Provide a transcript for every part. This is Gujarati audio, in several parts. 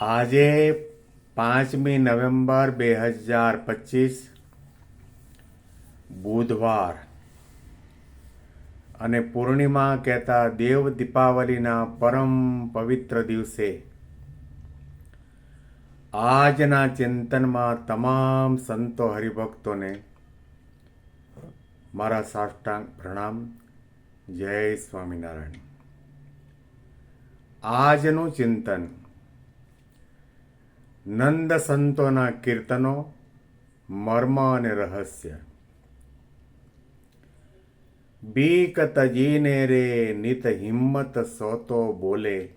આજે પાંચમી નવેમ્બર બે હજાર પચીસ, બુધવાર. અને પૂર્ણિમા કહેતા દેવ દીપાવલીના પરમ પવિત્ર દિવસે. આજના ચિંતનમાં તમામ સંતો હરિભક્તોને મારા સાષ્ટાંગ પ્રણામ. જય સ્વામિનારાયણ. આજનું ચિંતન નંદ સંતોના કીર્તનો, મર્મ અને રહસ્ય. બીક તજીને રે, નિત હિંમત સોતો બોલે.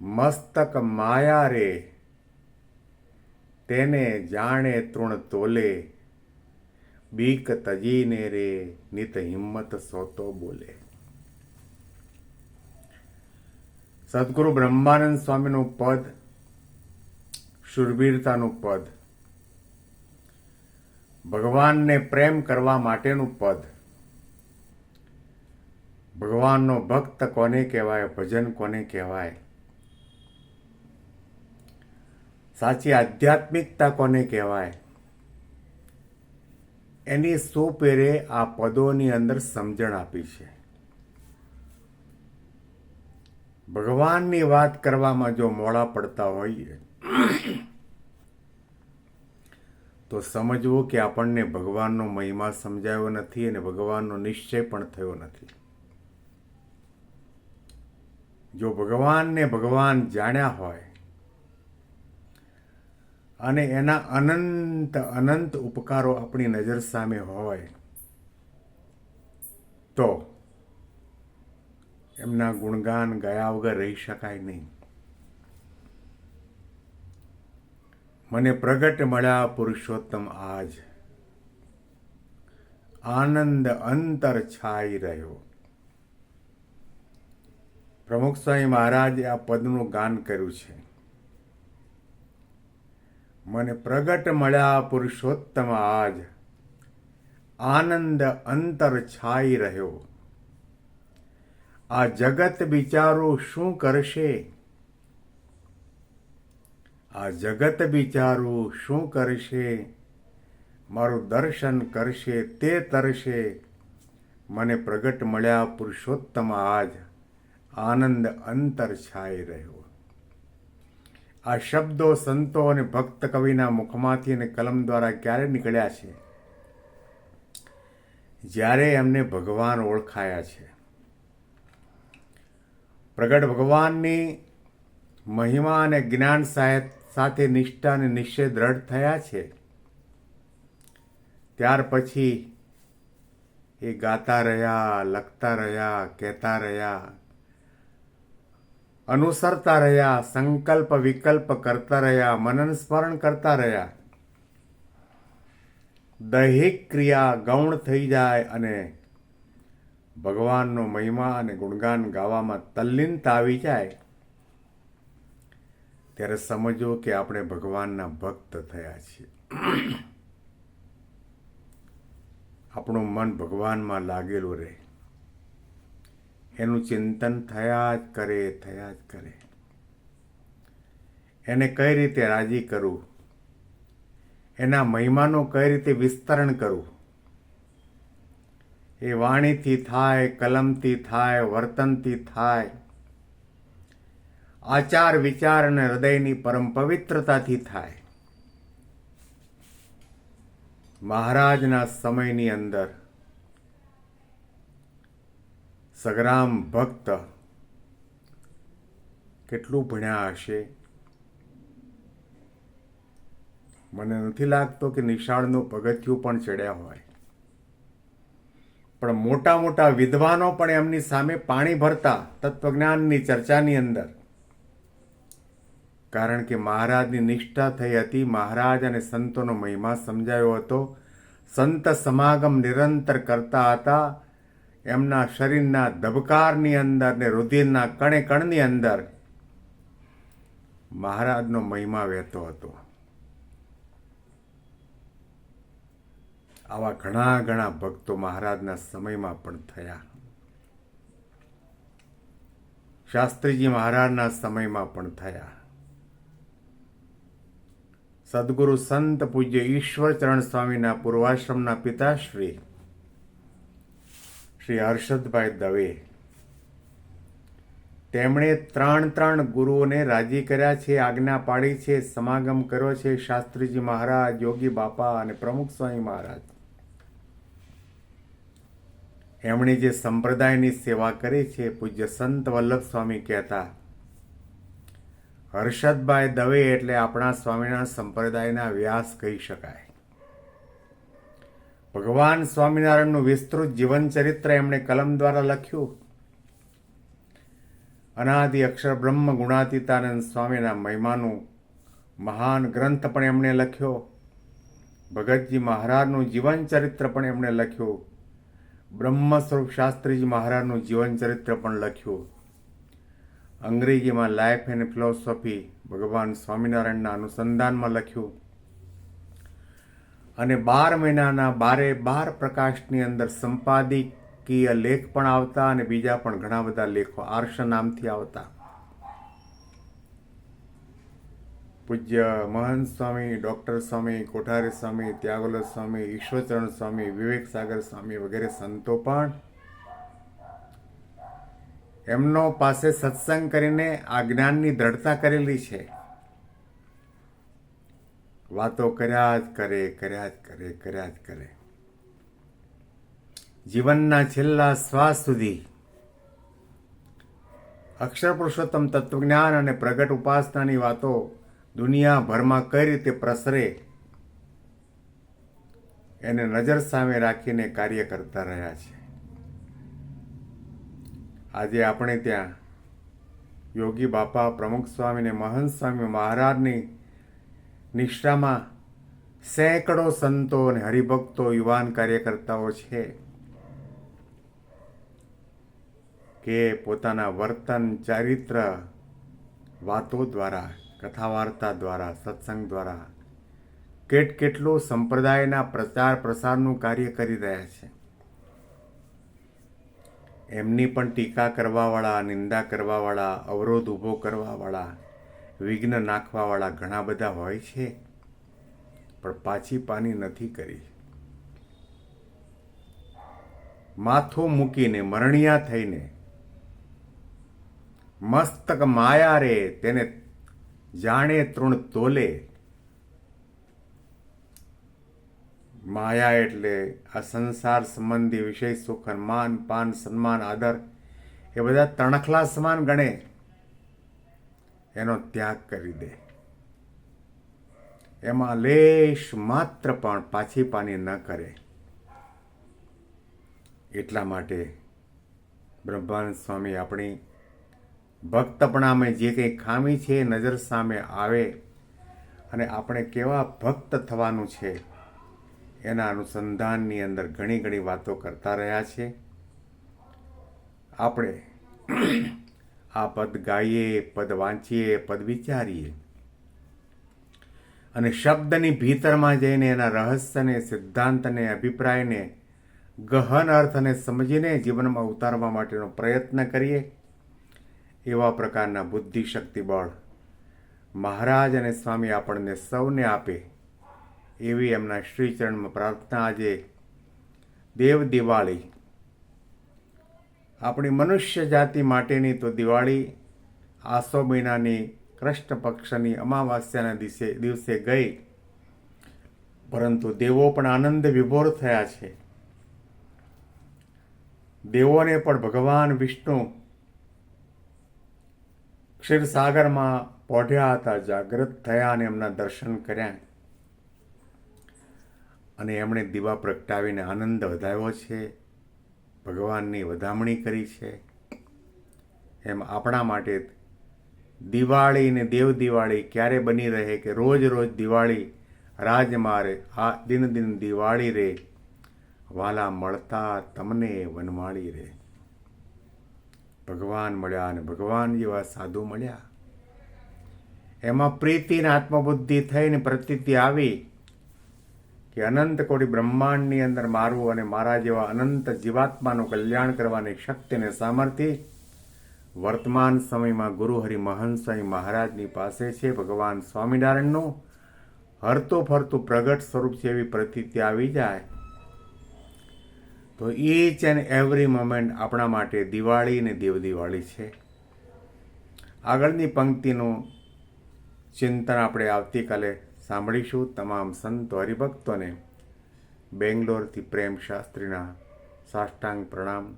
મસ્તક માયા રે, તેને જાણે તૃણ તોલે. બીક તજીને રે, નિત હિંમત સોતો બોલે. સદગુરુ બ્રહ્માનંદ સ્વામીનું પદ શુરવીરતાનું પદ, ભગવાનને પ્રેમ કરવા માટેનું પદ. ભગવાનનો ભક્ત કોને કહેવાય? ભજન કોને કહેવાય? સાચી આધ્યાત્મિકતા કોને કહેવાય? એની સુપેરે આ પદોની અંદર સમજણ આપી છે. ભગવાનની વાત કરવામાં જો મોડા પડતા હોઈએ, તો સમજવું કે આપણને ભગવાનનો મહિમા સમજાયો નથી અને ભગવાનનો નિશ્ચય પણ થયો નથી. જો ભગવાનને ભગવાન જાણ્યા હોય અને એના અનંત અનંત ઉપકારો આપણી નજર સામે હોય, તો એમના ગુણગાન ગયા વગર રહી શકાય નહીં. મને પ્રગટ મળ્યા પુરુષોત્તમ આજ. આનંદ અંતર છાઈ રહ્યો. પ્રમુખ સ્વામી મહારાજે આ પદનું ગાન કર્યું છે. મને પ્રગટ મળ્યા પુરુષોત્તમ આજ. આનંદ અંતર છાઈ રહ્યો. આ જગત બિચારું શું કરશે? આ જગત બિચારું શું કરશે? મારું દર્શન કરશે, તે તરશે. મને પ્રગટ મળ્યા પુરુષોત્તમ આજ આનંદ અંતર છાઈ રહ્યો. આ શબ્દો સંતો અને ભક્ત કવિના મુખમાંથી અને કલમ દ્વારા ક્યારે નીકળ્યા છે? જ્યારે એમને ભગવાન ઓળખાયા છે. પ્રગટ ભગવાનની મહિમા અને જ્ઞાન સાથે નિષ્ઠા અને નિશ્ચય દ્રઢ થયા છે. ત્યાર પછી એ ગાતા રહ્યા, લખતા રહ્યા, કહેતા રહ્યા, અનુસરતા રહ્યા, સંકલ્પ વિકલ્પ કરતા રહ્યા, મનન સ્મરણ કરતા રહ્યા. દૈહિક ક્રિયા ગૌણ થઈ જાય અને ભગવાનનો મહિમા અને ગુણગાન ગાવામાં તલ્લીનતા આવી જાય, ત્યારે સમજો કે આપણે ભગવાનના ભક્ત થયા છીએ. આપણું મન ભગવાનમાં લાગેલું રહે. એનું ચિંતન થયા જ કરે, થયા જ કરે. એને કઈ રીતે રાજી કરવું? એના મહિમાનું કઈ રીતે વિસ્તરણ કરવું? એ વાણીથી થાય, કલમથી થાય, વર્તનથી થાય. આચાર, વિચાર અને હૃદયની પરમ પવિત્રતાથી થાય. મહારાજના સમયની અંદર સગરામ ભક્ત કેટલું ભણ્યા હશે? મને નથી લાગતો કે નિશાળનું પગથિયું પણ ચડ્યા હોય. પણ મોટા મોટા વિદ્વાનો પણ એમની સામે પાણી ભરતા તત્વજ્ઞાનની ચર્ચાની અંદર. કારણ કે મહારાજની નિષ્ઠા થઈ હતી, મહારાજ અને સંતોનો મહિમા સમજાયો હતો. સંત સમાગમ નિરંતર કરતા હતા. એમના શરીરના ધબકારની અંદર ને રુધિરના કણે કણની અંદર મહારાજનો મહિમા વહેતો હતો. આવા ઘણા ઘણા ભક્તો મહારાજના સમયમાં પણ થયા. શાસ્ત્રીજી મહારાજના સમયમાં પણ થયા. સદગુરુ સંત પૂજ્ય ઈશ્વરચરણ સ્વામીના પૂર્વાશ્રમના પિતાશ્રી શ્રી હર્ષદભાઈ દવે. તેમણે ત્રણ ત્રણ ગુરુઓને રાજી કર્યા છે, આજ્ઞા પાડી છે, સમાગમ કર્યો છે. શાસ્ત્રીજી મહારાજ, યોગી બાપા અને પ્રમુખ સ્વામી મહારાજ. એમણે જે સંપ્રદાયની સેવા કરી છે, પૂજ્ય સંત વલ્લભ સ્વામી કહેતા, હર્ષદભાઈ દવે એટલે આપણા સ્વામીના સંપ્રદાયના વ્યાસ કહી શકાય. ભગવાન સ્વામિનારાયણનું વિસ્તૃત જીવન ચરિત્ર એમણે કલમ દ્વારા લખ્યું. અનાદિ અક્ષર બ્રહ્મ ગુણાતીતાનંદ સ્વામીના મહિમાનું મહાન ગ્રંથ પણ એમણે લખ્યો. ભગતજી મહારાજનું જીવન ચરિત્ર પણ એમણે લખ્યું. બ્રહ્મ સ્વરૂપ શાસ્ત્રીજી મહારાજનું જીવન ચરિત્ર પણ લખ્યું. અંગ્રેજીમાં લાઈફ એન્ડ ફિલોસોફી ભગવાન સ્વામિનારાયણના અનુસંધાનમાં લખ્યું. અને બાર મહિનાના બારે બાર પ્રકાશની અંદર સંપાદિકીય લેખ પણ આવતા અને બીજા પણ ઘણા બધા લેખો આર્ષ નામથી આવતા. પૂજ્ય મહંત સ્વામી, ડૉક્ટર સ્વામી, કોઠારી સ્વામી ત્યાગોલ સ્વામી, ઈશ્વરચરણ સ્વામી, વિવેક સાગર સ્વામી વગેરે સંતો પણ એમનો પાસે સત્સંગ કરીને આ જ્ઞાનની દ્રઢતા કરેલી છે. વાતો કર્યા જ કરે, કર્યા જ કરે, કર્યા જ કરે. જીવનના છેલ્લા શ્વાસ સુધી અક્ષર પુરુષોત્તમ તત્વજ્ઞાન અને પ્રગટ ઉપાસનાની વાતો દુનિયાભરમાં કઈ રીતે પ્રસરે એને નજર સામે રાખીને કાર્ય કરતા રહ્યા છે. આજે આપણે ત્યાં યોગી બાપા, પ્રમુખ સ્વામી અને મહંત સ્વામી મહારાજની નિષ્ઠામાં સેંકડો સંતો અને હરિભક્તો, યુવાન કાર્યકર્તાઓ છે કે પોતાના વર્તન, ચારિત્ર વાતો દ્વારા કથા વાર્તા દ્વારા, સત્સંગ દ્વારા કેટ કેટલો સંપ્રદાયના પ્રચાર પ્રસારનું કાર્ય કરી રહ્યા છે. એમની પણ ટીકા કરવાવાળા, નિંદા કરવાવાળા, અવરોધ ઊભો કરવાવાળા, વિઘ્ન નાખવાવાળા ઘણા બધા હોય છે, પણ પાછી પાની નથી કરી. માથું મૂકીને મરણિયા થઈને, મસ્તક માયા રે, તેને જાણે તૃણ તોલે. માયા એટલે આ સંસાર સંબંધી વિષય સુખ માન, પાન, સન્માન, આદર એ બધા તણખલા સમાન ગણે. એનો ત્યાગ કરી દે. એમાં લેશ માત્ર પણ પાછી પાની ન કરે. એટલા માટે બ્રહ્માનંદ સ્વામી આપણી ભક્તપણામાં જે કંઈ ખામી છે, નજર સામે આવે અને આપણે કેવા ભક્ત થવાનું છે, એના અનુસંધાનની અંદર ઘણી ઘણી વાતો કરતા રહ્યા છે. આપણે આ પદ ગાઈએ, પદ વાંચીએ, પદ વિચારીએ અને શબ્દની ભીતરમાં જઈને એના રહસ્યને, સિદ્ધાંતને, અભિપ્રાયને, ગહન અર્થને સમજીને જીવનમાં ઉતારવા માટેનો પ્રયત્ન કરીએ. એવા પ્રકારના બુદ્ધિ શક્તિ બળ મહારાજ અને સ્વામી આપણને સૌને આપે એવી એમના શ્રીચરણમાં પ્રાર્થના આજે દેવ દિવાળી. આપણી મનુષ્ય જાતિ માટેની તો દિવાળી આસો મહિનાની કૃષ્ણ પક્ષની અમાવાસ્યાના દિવસે દિવસે ગઈ, પરંતુ દેવો પણ આનંદ વિભોર થયા છે. દેવોને પણ ભગવાન વિષ્ણુ ક્ષીરસાગરમાં પોઢ્યા હતા જાગૃત થયા અને એમના દર્શન કર્યા. અને એમણે દીવા પ્રગટાવીને આનંદ વધાવ્યો છે, ભગવાનની વધામણી કરી છે. એમ આપણા માટે દિવાળી ને દેવ દિવાળી ક્યારે બની રહે કે રોજ રોજ દિવાળી રાજ મારે આ દિન દિન દિવાળી રે, વાલા મળતા તમને વનમાળી રે. ભગવાન મળ્યા અને ભગવાન જેવા સાધુ મળ્યા. એમાં પ્રીતિને આત્મબુદ્ધિ થઈને પ્રતીતિ આવી કે અનંત કોટી બ્રહ્માંડની અંદર મારું અને મારા જેવા અનંત જીવાત્માનું કલ્યાણ કરવાની શક્તિ અને સામર્થ્ય વર્તમાન સમયમાં ગુરુ હરિ મહંત સ્વામી મહારાજની પાસે છે. ભગવાન સ્વામિનારાયણનું હરતું ફરતું પ્રગટ સ્વરૂપ છે એવી પ્રતીતિ આવી જાય. તો ઈચ એન્ડ એવરી મોમેન્ટ આપણા માટે દિવાળી ને દેવ દિવાળી છે. આગળની પંક્તિનું ચિંતન આપણે આવતીકાલે સાંભળીશું. તમામ સંતો હરિભક્તોને બેંગ્લોરથી પ્રેમ શાસ્ત્રીના સાષ્ટાંગ પ્રણામ.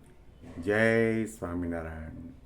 જય સ્વામિનારાયણ.